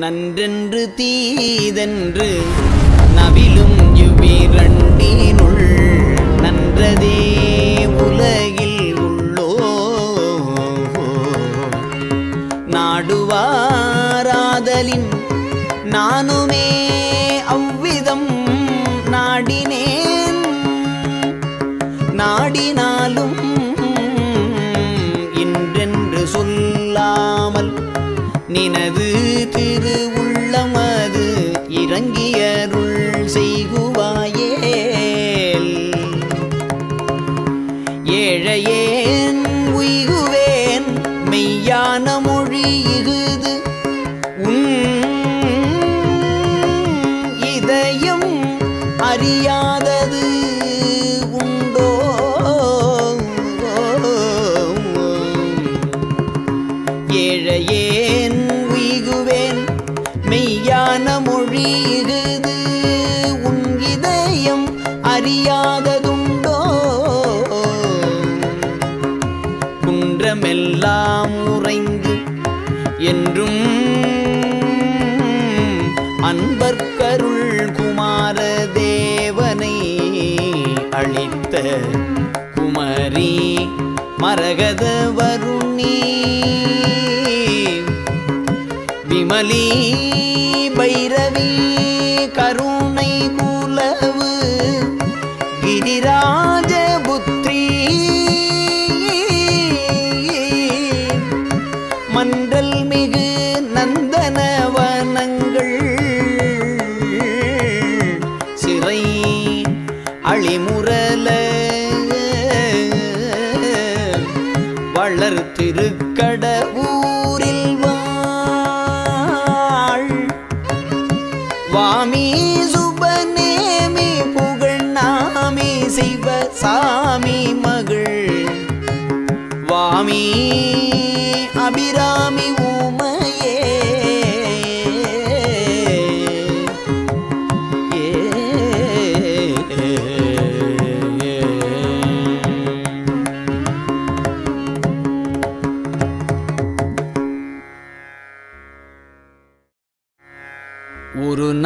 நன்றென்று தீதென்று நவிலும் இவ்விரண்டினுள் நன்றதே உலகில் உள்ளோ. நாடுவாராதலின் நானுமே திரு உள்ளமது இறங்கியருள் செய்குவாயேல் ஏழையேன் உய்குவேன் மெய்யான மொழி இகுது உன் இதயம் அறியாதது அறியாததுண்டோ குன்றமெல்லாம் உறைந்து என்றும் அன்பர்கருள் குமார தேவனை அளித்த குமரி மரகத வருணி விமலீ திருக்கடவூரில் வாழ். வாமி சுபநேமி புகழ் நாமி சிவ சாமி மகள். வாமி அபிராமி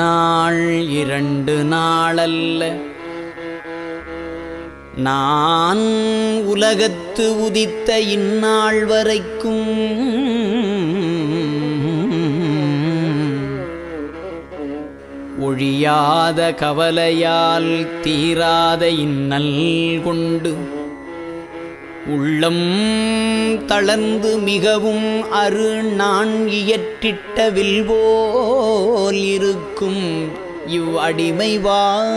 நாள் இரண்டு நாளல்ல. நான் உலகத்து உதித்த இந்நாள் வரைக்கும் ஒழியாத கவலையால் தீராத இன்னல் கொண்டு உள்ளம் தளர்ந்து மிகவும் அரு நான் இயற்றிட்ட வில்போல் இருக்கும் இவ் அடிமைவால்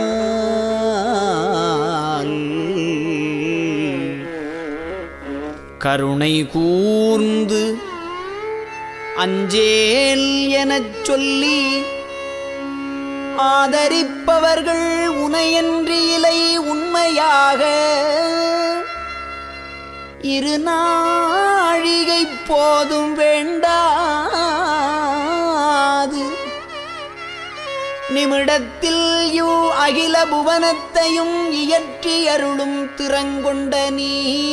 கருணை கூர்ந்து அஞ்சேல் எனச் சொல்லி ஆதரிப்பவர்கள் உனையன்றி இலை உண்மையாக இரு நாழிகை போதும் வேண்டாது. நிமிடத்தில் யூ அகில புவனத்தையும் இயற்றி அருளும் திறங்கொண்ட நீ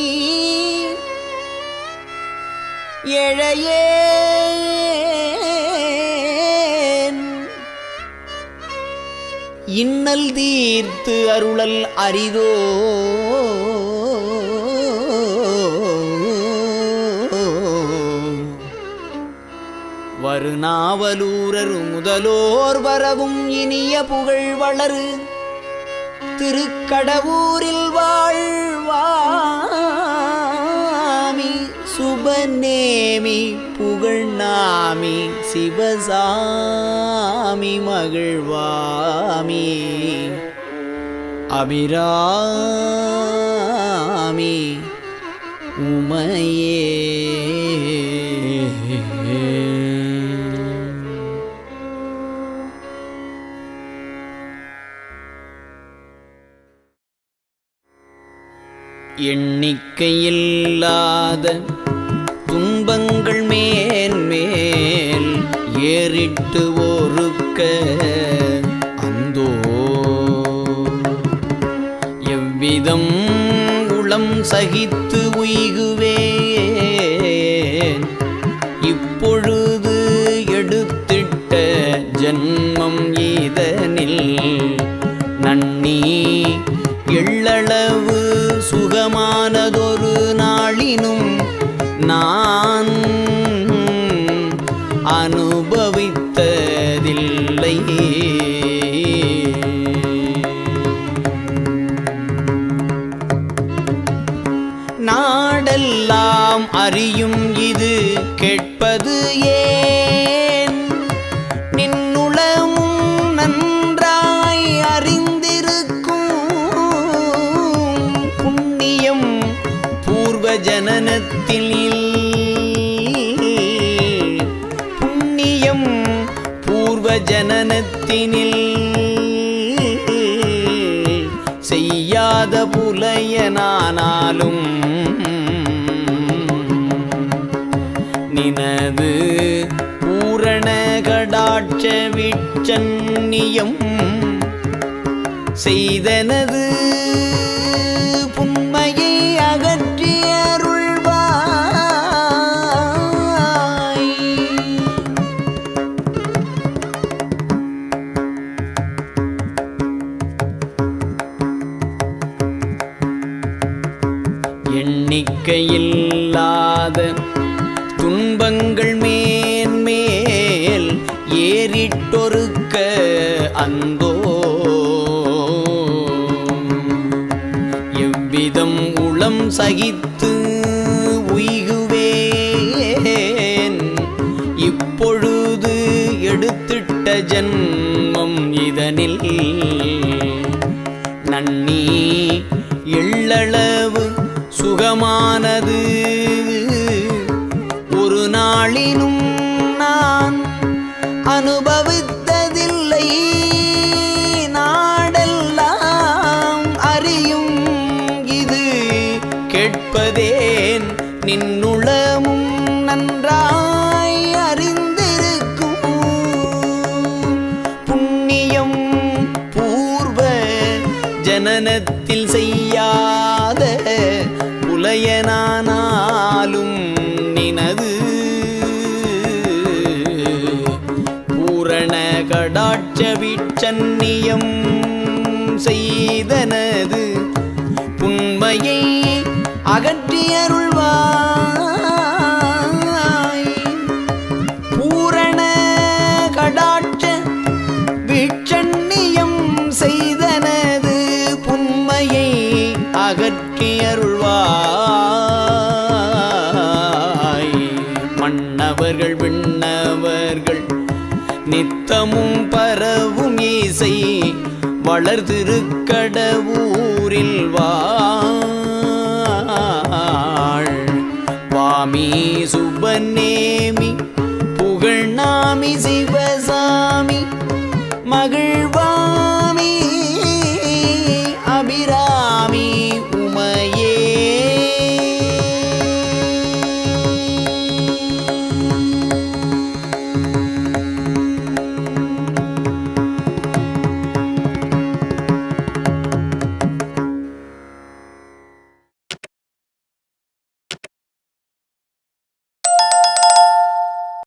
எழையேன். இன்னல் தீர்த்து அருளல் அரிதோ. வருநாவலூரர் முதலோர் வரவும் இனிய புகழ் வளரு. திருக்கடவூரில் வாழ்வாமி சுபநேமி புகழ்நாமி சிவசாமி மகிழ்வாமி. அபிராமி உமையே. எண்ணிக்கையில்லாத துன்பங்கள் மேன்மேல் ஏறிட்டு ஒருக்க அந்தோ. எவ்விதம் உளம் சகித்து உய்குவேன் ஆயினும் நான் அனுபவித்ததில்லை. நாடெல்லாம் அறியும் இது கேட்பது ஏன்? ஜனனத்தினில் செய்யாத புலையனானாலும் நினது பூரண கடாட்ச விச்சன்னியம் செய்தனது எண்ணிக்கையில்லாத துன்பங்கள் மேன்மேல் ஏறிட்டொருக்க அந்தோ எவ்விதம் உளம் சகித்து உய்குவேன். இப்பொழுது எடுத்திட்ட ஜன்மம் இதனில். நன்னி எள்ளளவு சுகமானது ஒரு நாளினும் நான் அனுபவித்ததில்லை. நாடெல்லாம் அறியும் இது கேட்பதேன் நின்னுளமும் நன்றாய் அறிந்திருக்கும். புண்ணியம் பூர்வ ஜனனத்தில் செய்யாத புலையனானாலும் நினது. பூரண கடாட்ச விச்சன்னியம் செய்தனது. புண்மையை அகற்றியருள்வார். திசை வளர்திருக்கடவூரில் வாழ். வாமி சுபநேமி புகழ்நாமி சிவ